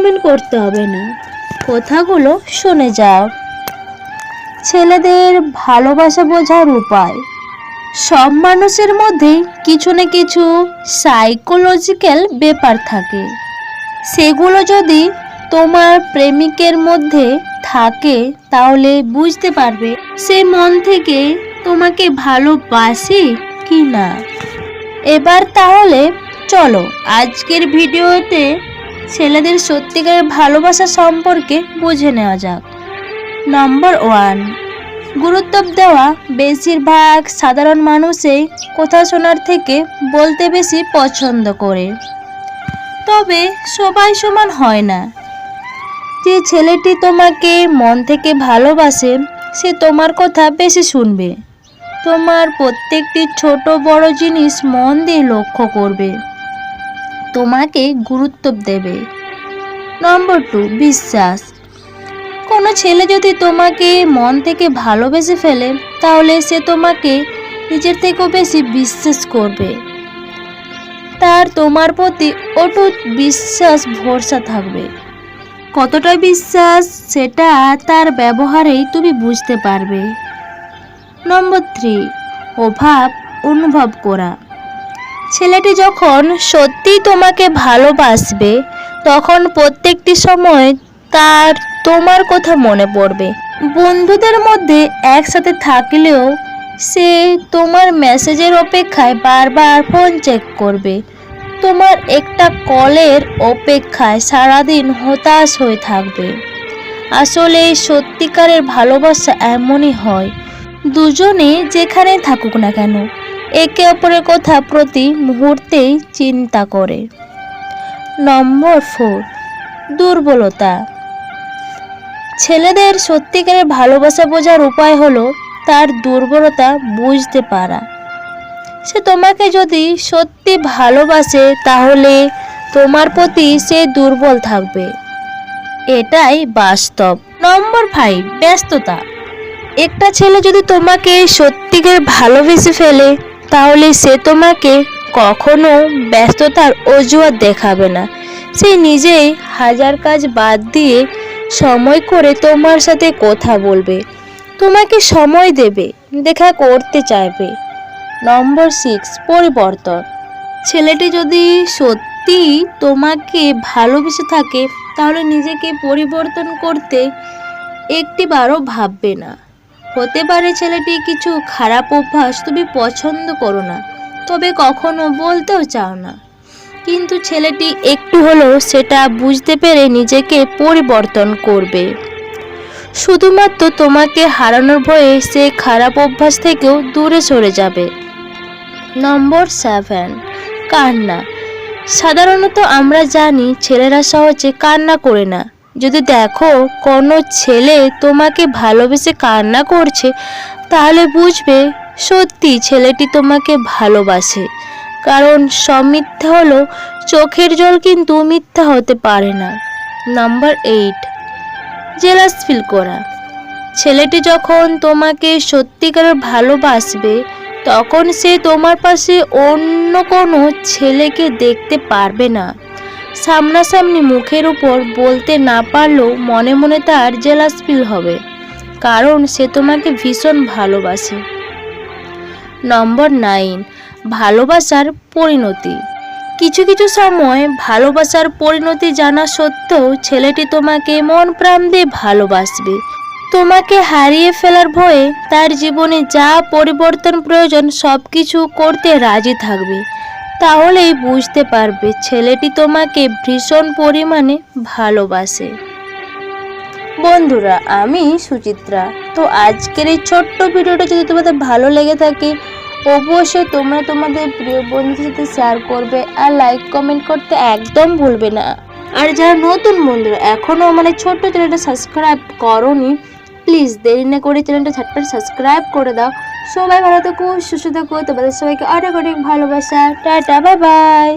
Comment করতে হবে না। কথাগুলো শুনে যাও। ছেলেদের ভালোবাসা বোঝার উপায়। সব মানুষের মধ্যেই কিছু না কিছু সাইকোলজিক্যাল ব্যাপার থাকে। সেগুলো যদি তোমার প্রেমিকের মধ্যে থাকে, তাহলে বুঝতে পারবে সে মন থেকে তোমাকে ভালোবাসে কি না এবার তাহলে চলো, আজকের ভিডিওতে ছেলেদের সত্যিকারের ভালোবাসা সম্পর্কে বুঝে নেওয়া যাক। নম্বর ওয়ান গুরুত্ব দেওয়া বেশিরভাগ সাধারণ মানুষই কথা শোনার থেকে বলতে বেশি পছন্দ করে। তবে সবাই সমান হয় না। যে ছেলেটি তোমাকে মন থেকে ভালোবাসে, সে তোমার কথা বেশি শুনবে। তোমার প্রত্যেকটি ছোট বড় জিনিস মন দিয়ে লক্ষ্য করবে। তোমাকে গুরুত্ব দেবে। নম্বর টু, বিশ্বাস। কোনো ছেলে যদি তোমাকে মন থেকে ভালোবেসে ফেলে, তাহলে সে তোমাকে নিজের থেকেও বেশি বিশ্বাস করবে। তার তোমার প্রতি অটুট বিশ্বাস, ভরসা থাকবে। কতটা বিশ্বাস, সেটা তার ব্যবহারেই তুমি বুঝতে পারবে। নম্বর থ্রি, অভাব অনুভব করা। ছেলেটি যখন সত্যিই তোমাকে ভালোবাসবে, তখন প্রত্যেকটি সময় তার তোমার কথা মনে পড়বে। বন্ধুদের মধ্যে একসাথে থাকলেও সে তোমার মেসেজের অপেক্ষায় বারবার ফোন চেক করবে। তোমার একটা কলের অপেক্ষায় সারাদিন হতাশ হয়ে থাকবে। আসলে সত্যিকারের ভালোবাসা এমনই হয়। দুজনে যেখানে থাকুক না কেন একে অপরের কথা প্রতি মুহূর্তেই চিন্তা করে। নম্বর ফোর দুর্বলতা। ছেলেদের সত্যিকারের ভালোবাসা বোঝার উপায় হলো তার দুর্বলতা বুঝতে পারা। সে তোমাকে যদি সত্যি ভালোবাসে, তাহলে তোমার প্রতি সে দুর্বল থাকবে। এটাই বাস্তব। নম্বর ফাইভ ব্যস্ততা। একটা ছেলে যদি তোমাকে সত্যিকার ভালোবেসে ফেলে তাহলে সে তোমাকে কখনো ব্যস্ততার অজুহাত দেখাবে না। সে নিজেই হাজার কাজ বাদ দিয়ে সময় করে তোমার সাথে কথা বলবে। তোমাকে সময় দেবে, দেখা করতে চাইবে। নম্বর সিক্স পরিবর্তন। ছেলেটি যদি সত্যি তোমাকে ভালোবেসে থাকে, তাহলে নিজেকে পরিবর্তন করতে একটিবারও ভাববে না। হতে পারে ছেলেটি কিছু খারাপ অভ্যাস তুমি পছন্দ করো না, তবে কখনো বলতেও চাও না। কিন্তু ছেলেটি একটু হলেও সেটা বুঝতে পেরে নিজেকে পরিবর্তন করবে। শুধুমাত্র তোমাকে হারানোর ভয়ে সে খারাপ অভ্যাস থেকেও দূরে সরে যাবে। নম্বর সেভেন, কান্না। সাধারণত আমরা জানি ছেলেরা সহজে কান্না করে না। যদি দেখো কোনো ছেলে তোমাকে ভালোবেসে কান্না করছে, তাহলে বুঝবে সত্যি ছেলেটি তোমাকে ভালোবাসে। কারণ সব মিথ্যা হলো, চোখের জল কিন্তু মিথ্যা হতে পারে না। নাম্বার এইট, জেলাস ফিল করা। ছেলেটি যখন তোমাকে সত্যিকারের ভালোবাসবে, তখন সে তোমার পাশে অন্য কোনো ছেলেকে দেখতে পারবে না। সামনাসামনি মুখের উপর বলতে না পারলেও মনে মনে তার জেলাস ফিল হবে, কারণ সে তোমাকে ভীষণ ভালোবাসে। নম্বর নাইন, ভালোবাসার পরিণতি। কিছু কিছু সময় ভালোবাসার পরিণতি জানা সত্ত্বেও ছেলেটি তোমাকে মন প্রাণ দিয়ে ভালোবাসবে। তোমাকে হারিয়ে ফেলার ভয়ে তার জীবনে যা পরিবর্তন প্রয়োজন সব কিছু করতে রাজি থাকবে। তাহলেই বুঝতে পারবে ছেলেটি তোমাকে ভীষণ পরিমাণে ভালোবাসে। বন্ধুরা, আমি সুচিত্রা। তো আজকের এই ছোট্ট ভিডিওটা যদি তোমাদের ভালো লেগে থাকে, অবশ্যই তোমরা তোমাদের প্রিয় বন্ধুদের সাথে শেয়ার করবে আর লাইক কমেন্ট করতে একদম ভুলবে না। আর যারা নতুন বন্ধুরা এখনও এই ছোট্ট চ্যানেলটা সাবস্ক্রাইব করনি প্লিজ দেরি না করে চ্যানেলটা ঝটপট সাবস্ক্রাইব করে দাও। সবাই ভালো থাকো সুস্থ থাকো। তোমাদের সবাইকে অনেক অনেক ভালোবাসা। Tata bye bye